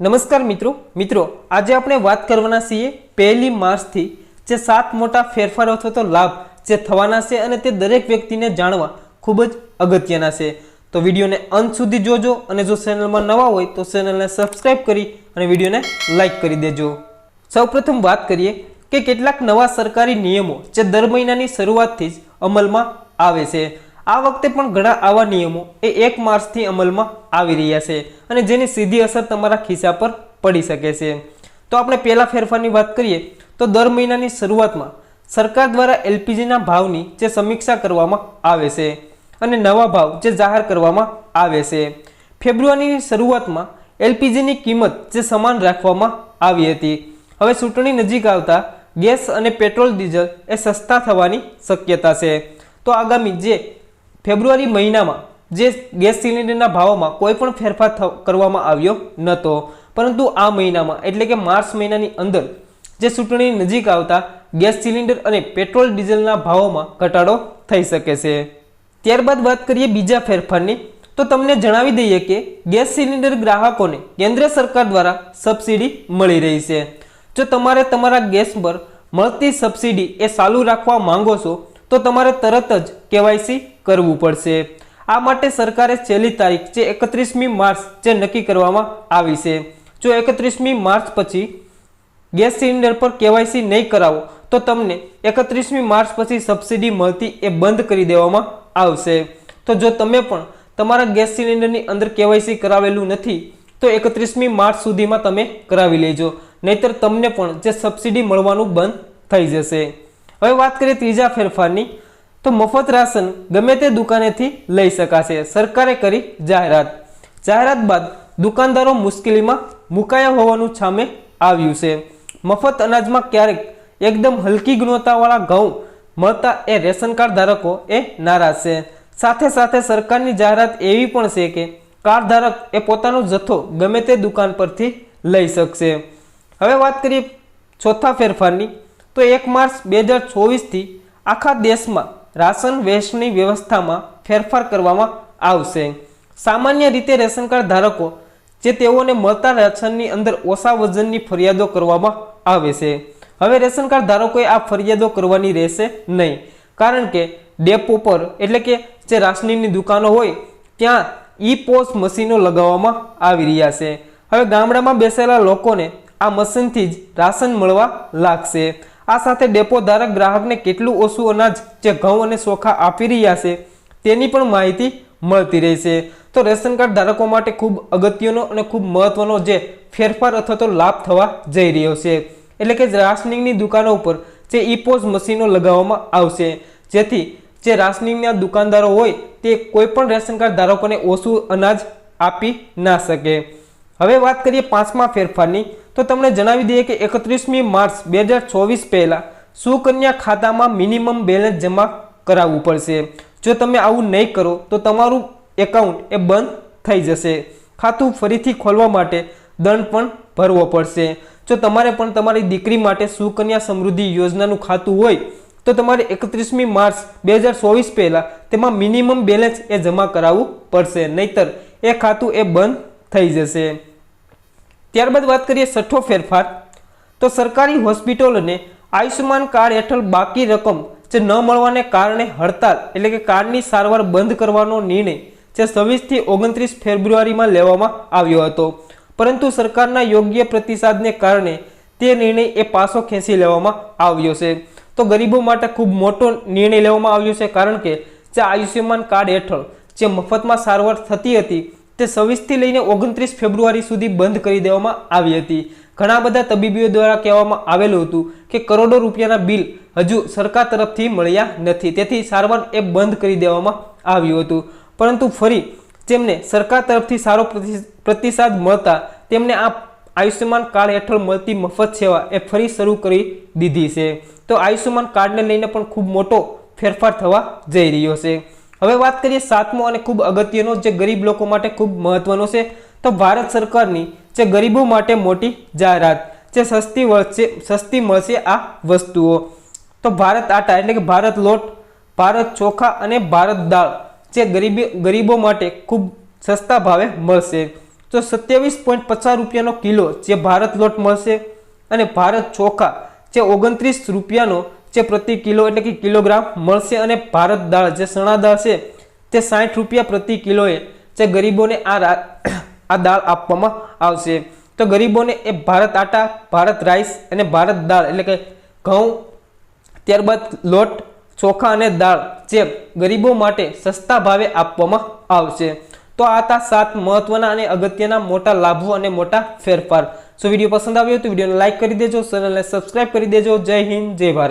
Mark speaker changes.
Speaker 1: નમસ્કાર મિત્રો. મિત્રો, આજે આપણે વાત કરવાના છીએ પહેલી માર્ચથી જે સાત મોટા ફેરફારો અથવા તો લાભ જે થવાના છે અને તે દરેક વ્યક્તિને જાણવા ખૂબ જ અગત્યના છે. તો વિડીયોને અંત સુધી જોજો અને જો ચેનલમાં નવા હોય તો ચેનલને સબસ્ક્રાઈબ કરી અને વિડીયોને લાઇક કરી દેજો. સૌપ્રથમ વાત કરીએ કે કેટલાક નવા સરકારી નિયમો જે દર મહિનાની શરૂઆતથી જ અમલમાં આવે છે. આ વખતે પણ ઘણા આવા નિયમો એ એક માર્ચથી અમલમાં આવી રહ્યા છે અને જેની સીધી અસર તમારા ખિસ્સા પર પડી શકે છે. તો આપણે પહેલા ફેરફારની વાત કરીએ, તો દર મહિનાની શરૂઆતમાં સરકાર દ્વારા એલપીજીના ભાવની જે સમીક્ષા કરવામાં આવે છે અને નવા ભાવ જે જાહેર કરવામાં આવે છે. ફેબ્રુઆરીની શરૂઆતમાં એલપીજીની કિંમત જે સમાન રાખવામાં આવી હતી. હવે ચૂંટણી નજીક આવતા ગેસ અને પેટ્રોલ ડીઝલ એ સસ્તા થવાની શક્યતા છે. તો આગામી જે ફેબ્રુઆરી મહિનામાં જે ગેસ સિલિન્ડરના ભાવોમાં કોઈ પણ ફેરફાર કરવામાં આવ્યો નહોતો પરંતુ આ મહિનામાં, એટલે કે માર્ચ મહિનાની અંદર, જે ચૂંટણી નજીક આવતા ગેસ સિલિન્ડર અને પેટ્રોલ ડીઝલના ભાવોમાં ઘટાડો થઈ શકે છે. ત્યારબાદ વાત કરીએ બીજા ફેરફારની, તો તમને જણાવી દઈએ કે ગેસ સિલિન્ડર ગ્રાહકોને કેન્દ્ર સરકાર દ્વારા સબસિડી મળી રહી છે. જો તમારે તમારા ગેસ પર મળતી સબસિડી એ ચાલુ રાખવા માંગો છો તો તમારે તરત જ કેવાયસી કરવું પડશે. આ માટે સરકારે છેલ્લી તારીખ, જે એકત્રીસમી માર્ચ, જે નક્કી કરવામાં આવી છે. જો એકત્રીસમી માર્ચ પછી ગેસ સિલિન્ડર પર કેવાયસી નહીં કરાવો, તો તમને એકત્રીસમી માર્ચ પછી સબસિડી મળતી એ બંધ કરી દેવામાં આવશે. તો જો તમે પણ તમારા ગેસ સિલિન્ડરની અંદર કેવાયસી કરાવેલું નથી, તો એકત્રીસમી માર્ચ સુધીમાં તમે કરાવી લેજો. નહીતર તમને પણ જે સબસિડી મળવાનું બંધ થઈ જશે. હવે વાત કરીએ ત્રીજા ફેરફારની. તો મફત રાશન ગમે તે દુકાનેથી લઈ શકાશે. સરકારે કરી જાહેરાત. જાહેરાત બાદ દુકાનદારો મુશ્કેલીમાં મુકાયા હોવાનું સામે આવ્યું છે. મફત અનાજમાં ક્યારેક એકદમ હલકી ગુણવત્તાવાળા ઘઉં મળતા એ રેશન કાર્ડ ધારકો એ નારાજ છે. સાથે સાથે સરકારની જાહેરાત એવી પણ છે કે કાર્ડ ધારક એ પોતાનો જથ્થો ગમે તે દુકાન પરથી લઈ શકશે. હવે વાત કરીએ ચોથા ફેરફારની. તો એક માર્ચ બે હજાર ચોવીસથી આખા દેશમાં રાશન વેશની વ્યવસ્થામાં ફેરફાર કરવામાં આવશે. સામાન્ય રીતે રેશન કાર્ડ ધારકો જે તેઓને મળતા રાશનની અંદર ઓછા વજનની ફરિયાદો કરવામાં આવે છે. હવે રેશન કાર્ડ ધારકોએ આ ફરિયાદો કરવાની રહેશે નહીં. કારણ કે ડેપો પર એટલે કે જે રાશનીની દુકાનો હોય, ત્યાં ઈ પોસ મશીનો લગાવવામાં આવી રહ્યા છે. હવે ગામડામાં બેસેલા લોકોને આ મશીનથી જ રાશન મળવા લાગશે. આ સાથે ડેપો ધારક ગ્રાહકને કેટલું ઓછું અનાજ જે ઘઉં અને ચોખા આપી રહ્યા છે તેની પણ માહિતી મળતી રહેશે તો રેશન કાર્ડ ધારકો માટે ખૂબ અગત્યનો અને ખૂબ મહત્વનો જે ફેરફાર અથવા તો લાભ થવા જઈ રહ્યો છે. એટલે કે રાશનિંગની દુકાનો ઉપર જે ઈપોઝ મશીનો લગાવવામાં આવશે, જેથી જે રાશનિંગના દુકાનદારો હોય તે કોઈ પણ રેશન કાર્ડ ધારકોને ઓછું અનાજ આપી ના શકે. હવે વાત કરીએ પાંચમા ફેરફારની. તો તમને જણાવી દઈએ કે એકત્રીસમી માર્ચ બે હજાર ચોવીસ પહેલાં સુકન્યા ખાતામાં મિનિમમ બેલેન્સ જમા કરાવવું પડશે. જો તમે આવું નહીં કરો, તો તમારું એકાઉન્ટ એ બંધ થઈ જશે. ખાતું ફરીથી ખોલવા માટે દંડ પણ ભરવો પડશે. જો તમારે પણ તમારી દીકરી માટે સુકન્યા સમૃદ્ધિ યોજનાનું ખાતું હોય, તો તમારે એકત્રીસમી માર્ચ બે હજાર ચોવીસ પહેલાં તેમાં મિનિમમ બેલેન્સ એ જમા કરાવવું પડશે. નહીતર એ ખાતું એ બંધ થઈ જશે. ત્યારબાદ વાત કરીએ છઠ્ઠો ફેરફાર. તો સરકારી હોસ્પિટલોને આયુષ્યમાન કાર્ડ હેઠળ બાકી રકમ જે ન મળવાને કારણે હડતાલ એટલે કે કાર્ડની સારવાર બંધ કરવાનો નિર્ણય જે છવ્વીસથી ઓગણત્રીસ ફેબ્રુઆરીમાં લેવામાં આવ્યો હતો. પરંતુ સરકારના યોગ્ય પ્રતિસાદને કારણે તે નિર્ણય એ પાછો ખેંચી લેવામાં આવ્યો છે. તો ગરીબો માટે ખૂબ મોટો નિર્ણય લેવામાં આવ્યો છે કારણ કે જે આયુષ્યમાન કાર્ડ હેઠળ જે મફતમાં સારવાર થતી હતી તે છવ્વીસથી લઈને ઓગણત્રીસ ફેબ્રુઆરી સુધી બંધ કરી દેવામાં આવી હતી. ઘણા બધા તબીબીઓ દ્વારા કહેવામાં આવેલું હતું કે કરોડો રૂપિયાના બિલ હજુ સરકાર તરફથી મળ્યા નથી. તેથી સારવાર એ બંધ કરી દેવામાં આવ્યું હતું. પરંતુ ફરી જેમને સરકાર તરફથી સારો પ્રતિ- પ્રતિસાદ મળતા તેમને આ આયુષ્યમાન કાર્ડ હેઠળ મળતી મફત સેવા એ ફરી શરૂ કરી દીધી છે. તો આયુષ્યમાન કાર્ડને લઈને પણ ખૂબ મોટો ફેરફાર થવા જઈ રહ્યો છે. હવે વાત કરીએ સાતમો અને ખૂબ અગત્યનો જે ગરીબ લોકો માટે ખૂબ મહત્વનો છે, તો ભારત સરકારની જે ગરીબો માટે મોટી જાહેરાત જે સસ્તી વળશે સસ્તી મળશે આ વસ્તુઓ. તો ભારત આટા એટલે કે ભારત લોટ, ભારત ચોખા અને ભારત દાળ જે ગરીબી, ગરીબો માટે ખૂબ સસ્તા ભાવે મળશે. તો સત્યાવીસ પોઈન્ટ પચાસ રૂપિયાનો કિલો જે ભારત લોટ મળશે અને ભારત ચોખા જે ઓગણત્રીસ રૂપિયાનો જે પ્રતિ કિલો એટલે કે કિલોગ્રામ મળશે અને ભારત દાળ જે સણા દાળ છે, તે સાઠ રૂપિયા પ્રતિ કિલોએ જે ગરીબોને આ આ દાળ આપવામાં આવશે. તો ગરીબોને એ ભારત આટા, ભારત રાઈસ અને ભારત દાળ એટલે કે ઘઉં, ત્યારબાદ લોટ, ચોખા અને દાળ જે ગરીબો માટે સસ્તા ભાવે આપવામાં આવશે. તો આ હતા સાત મહત્વના અને અગત્યના મોટા લાભો અને મોટા ફેરફાર. સો વીડિયો પસંદ આવ્યો તો વિડીયોને લાઈક કરી દેજો, ચેનલને સબસ્ક્રાઇબ કરી દેજો. જય હિન્દ, જય ભારત.